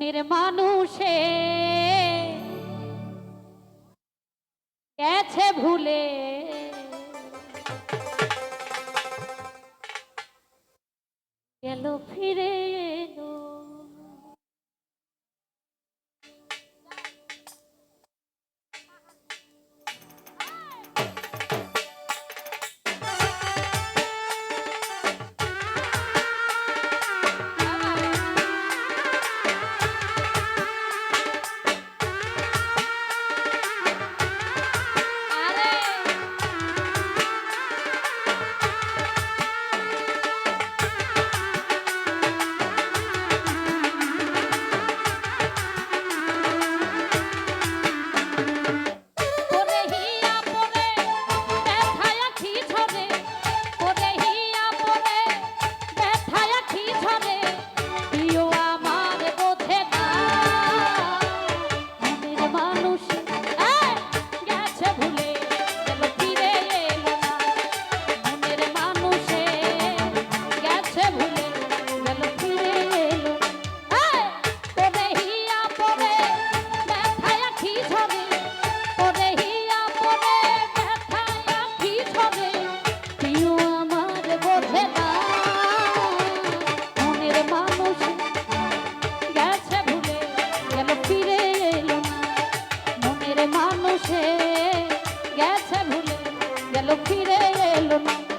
মনের মানুষের গেল ফিরে এলো না।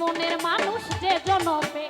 মনের মানুষ যে জনপে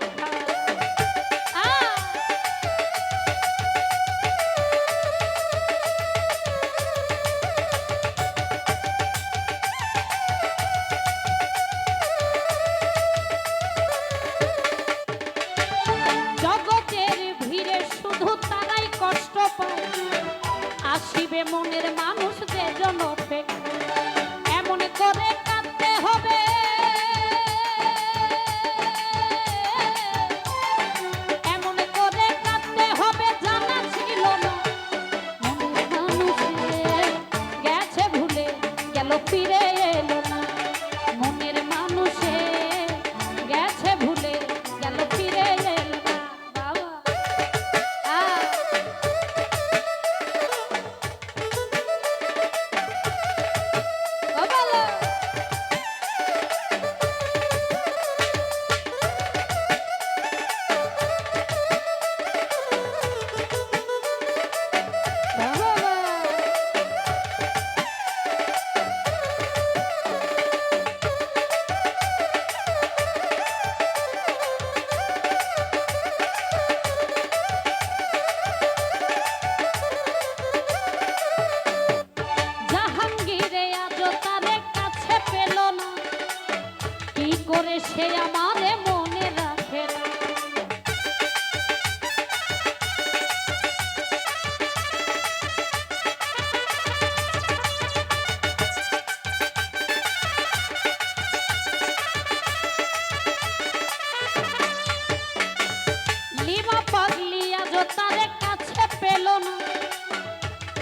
তারে কাছে পেল না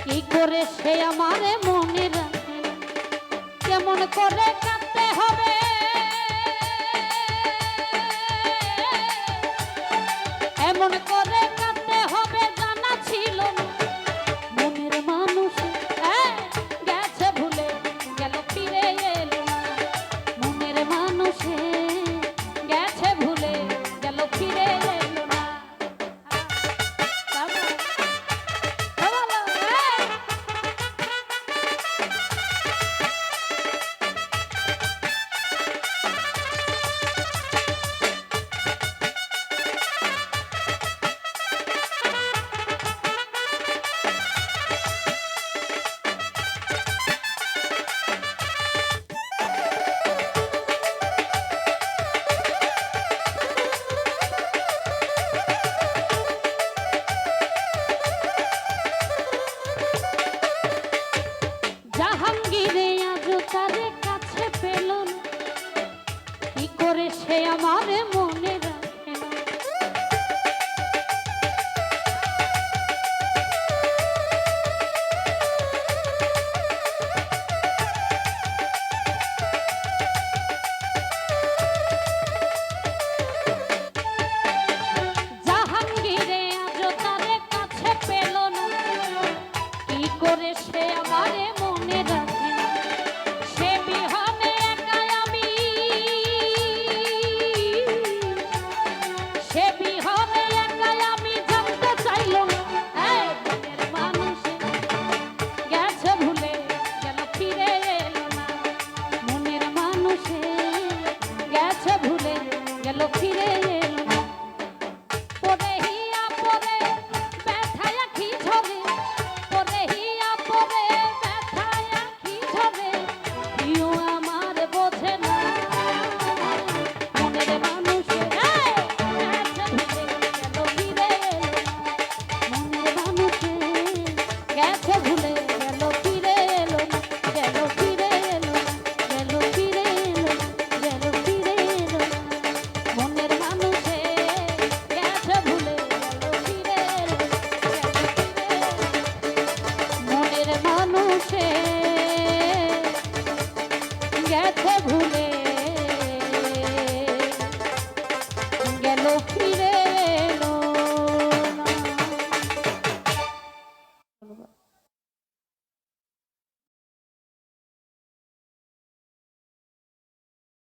কি করে সে আমারে মনে রাখে কেমন করে কাঁদতে হবে এমন করে জাহাঙ্গীরে আজ তারে কাছে পেল কি করে সে আমার মনে রাখে না? জাহাঙ্গীরে আজ তারে কাছে পেল না। কি করে সে আমারে